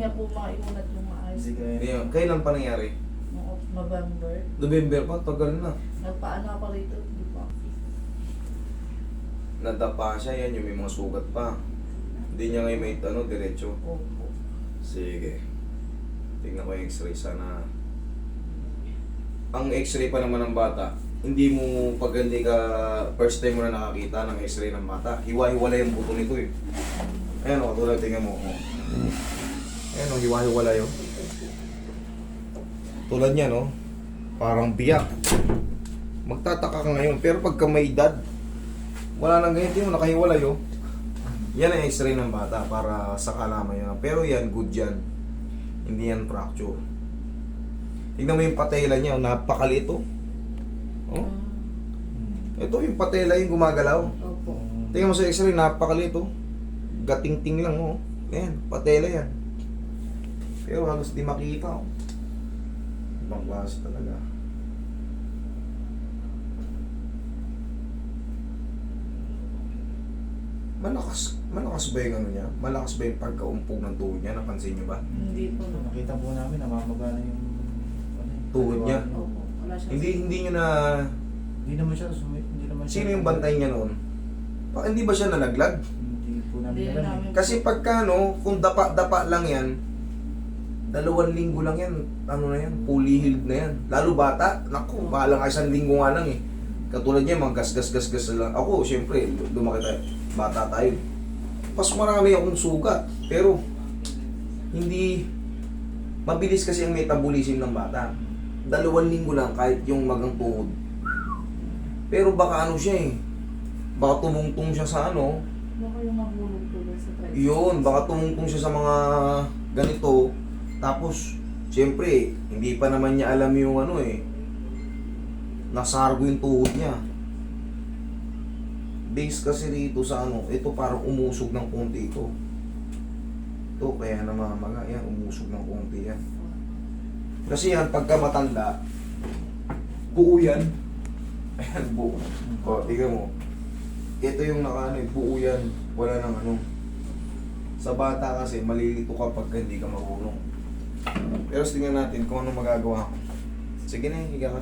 nga po maiunat yung maayos. Hindi kaya. Kailan pa nangyari? Noong November. November pa, tagal na. Nagpaano ako rito, di ba? Nadapa siya yan, yung may mga sugat pa. Hindi niya ngayon may ano, diretso. Opo. Sige. Tingnan ko yung x-ray sana. Ang x-ray pa naman ng bata, hindi mo pag hindi ka first time mo na nakakita ng x-ray ng bata, hiwa-hiwala yung buto nito eh. Ayan o, tulad tingnan mo. Oh. Ayan o, hiwa-hiwala yun. Tulad niya no, parang biyak. Magtataka ka ngayon, pero pagka may edad, wala nang ganyan, tingnan mo, nakahiwalay oh. Yan ang x-ray ng bata para sa kalaman yan. Pero yan, good yan. Hindi yan fracture. Tignan mo yung patela niya, oh, napakaliit oh. Oh, Mm. ito yung patela yung gumagalaw. Opo. Tingnan mo sa x-ray, napakaliit oh. Gating-ting lang oh. Yan, patela yan. Pero halos di makita oh. Ibang klase talaga. Malakas, malakas ba yung ano niya? Malakas ba yung pagkaumpog ng tuhod niya? Napansin niyo ba? Hindi po. Nakita po namin, namamaga na yung... Ano, eh, Tuhod niya? kaliwa. Opo. Wala siya. Hindi hindi niyo na Hindi naman siya, sumi, hindi naman siya... sino yung bantay niya noon? Pa, hindi ba siya nalaglag? Hindi po namin Hindi alam namin eh. Kasi pagka no, kung dapa-dapa lang yan, dalawang linggo lang yan, ano na yan, fully healed na yan. Lalo bata, naku, bahala nga isang linggo nga lang eh. Katulad niya, mga gas-gas-gas-gas lang. Ako, siyempre, lumaki tayo, bata tayo. Mas marami akong sugat, pero hindi, mabilis kasi ang metabolism ng bata. Dalawang linggo lang, kahit yung magang tuhod. Pero baka ano siya eh, baka tumungtong siya sa ano, Baka yung mahulog-tulog sa tricycle. yun, baka tumungtong siya sa mga ganito. Tapos, siyempre, hindi pa naman niya alam yung ano eh. Nasargo yung tuhod niya. Base kasi rito sa ano, ito parang umusog ng konti ito. Ito, kaya namamaga. Yan, umusog ng konti yan. Kasi yan, pagka matanda, buo yan. Ayan, buo. O, tingnan mo. Ito yung naka ano, eh, buo yan. Wala nang ano. Sa bata kasi, malilito ka pag hindi ka marunong. Pero tingnan natin kung ano magagawa ko. Sige na, higa ka.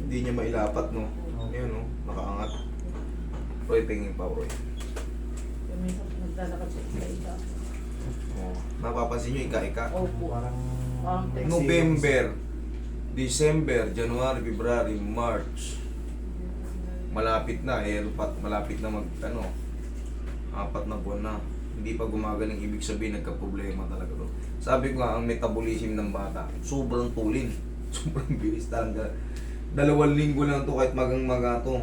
Hindi niya mailapat, no? Ayan, no? Nakaangat. Roy, pingin pa, Roy. Yung minsan naglalakad siya sa ika. Oh. Napapansin niyo, ika-ika. Opo. Parang... Parang. November, December, January, February, March. Malapit na eh, lupat, malapit na mag ano, apat na buwan na. Hindi pa gumagaling ibig sabihin nagka-problema talaga to. Sabi ko nga ang metabolism ng bata, sobrang tulin. Sobrang bilis talaga. Dalawang linggo lang to kahit magang maga to.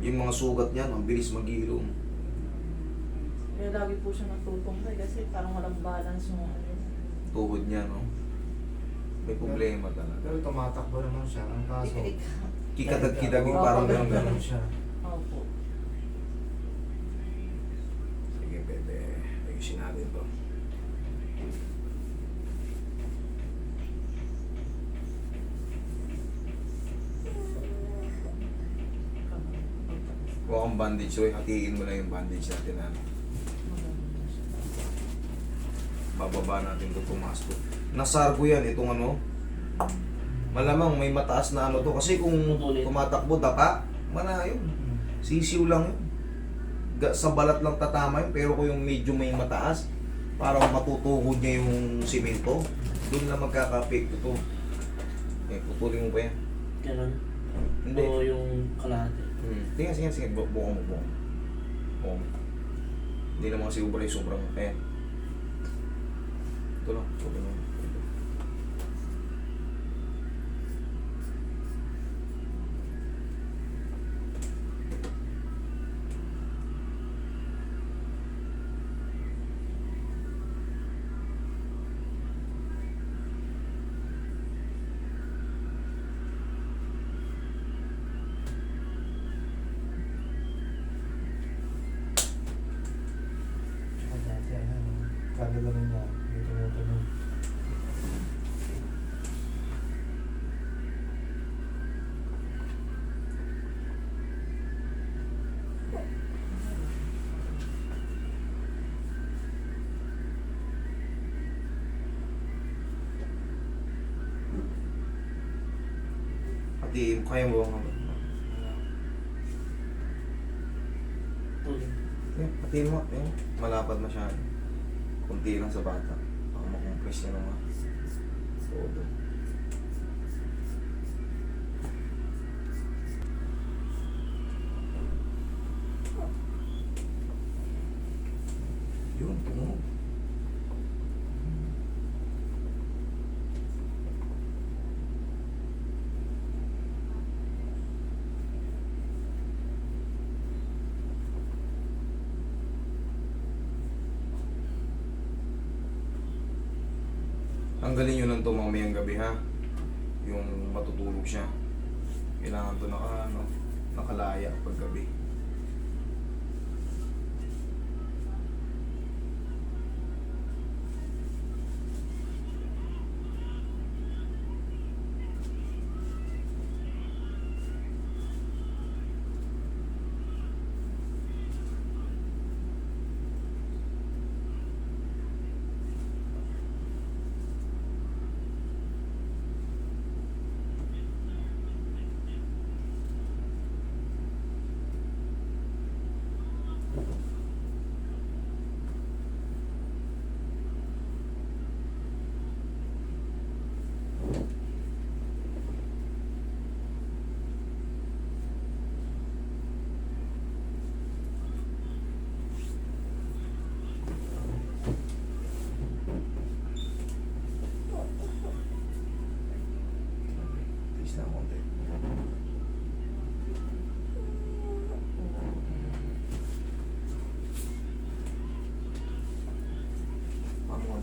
Yung mga sugat niyan, ang bilis maghilom. Kaya lagi po siya natutumpay kasi parang walang balance yung ano. Tuhod niya, no? May problema talaga. Pero tumatakbo naman siya. Ang kaso... Ika-ika. Kikadag-kidag yung parang ganun, gano'n Ganun gano'n. siya. Opo. Sige, bebe. Ayusin natin to. Huwag kang bandage, Roy. Hatiin mo lang yung bandage natin. Ano. Bababa natin to tumaas to. Nasargo yan, itong ano. Malamang may mataas na ano to. Kasi kung tumatakbo, dapa, mana yun. Sisiw lang yun. Sa balat lang tatama yun, pero kung yung medyo may mataas, parang matutuhod niya yung simento, doon na magkaka-apekto to. Eh, putulin mo pa yan. Ganun. Hindi. O yung kalahati. Hmm. Sige, sige, sige. Bu buka mo, buka mo. Buka mo. Hindi naman kasi ubra yung sobrang, ayan. Ito lang, sobrang lang. Tsaka dati, ano, kagalaman niya. Dito mo ito nung... Hatiin, kaya mo ba? Tuloy. Yeah, hatiin mo. Eh, malapad masyado. Kunti lang sa bata. Baka makompress niya naman. Todo. Yun, tumunog. Tanggalin nyo lang ito mamayang gabi ha. Yung matutulog siya. Kailangan to naka, ano, nakalaya pag gabi. Please na konti.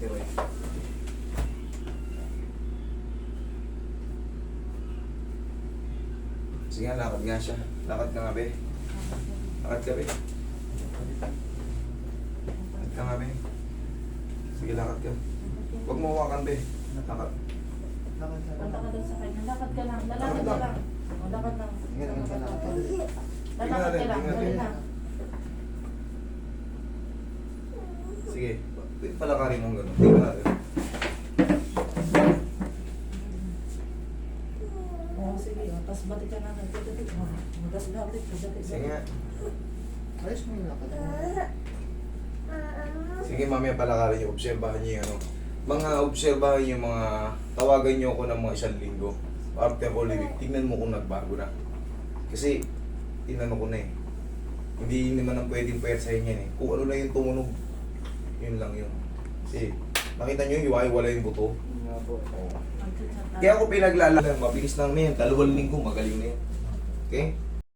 Konti Roy. Sige nga, lakad nga siya. Lakad ka nga, be. Lakad ka, be. Lakad ka nga, be. Sige, lakad ka. Huwag mo hawakan, be. Lakad. Punta ka doon sa kanya. Lakad ka lang. Lalakad ka lang. Lakad lang. Naman ka lakad. Lalakad ka lang. Tingnan, Dali tingnan. na. Sige, palakarin mo gano'n. Tingnan natin. Oo, sige. O, Tapos balik ka na. Tapos. Dito, Sige nga. Ayos mo yung lakad. Sige, mamaya palakarin niyo. Obserbahan niyo yung ano. Mga obserbahan niyo mga... Tawagan niyo ako ng mga isang linggo. After Holy Week, tignan mo kung nagbago na. Kasi, tinanong ko na eh. Hindi naman ang pwedeng pwersahin yan eh. Kung ano na yung tumunog, yun lang yun. Kasi, nakita niyo yung wala yung buto. Nga po. Oo. Kaya ako pinaglalaban, mabilis lang na yan. Dalawang linggo, magaling na yan. Okay?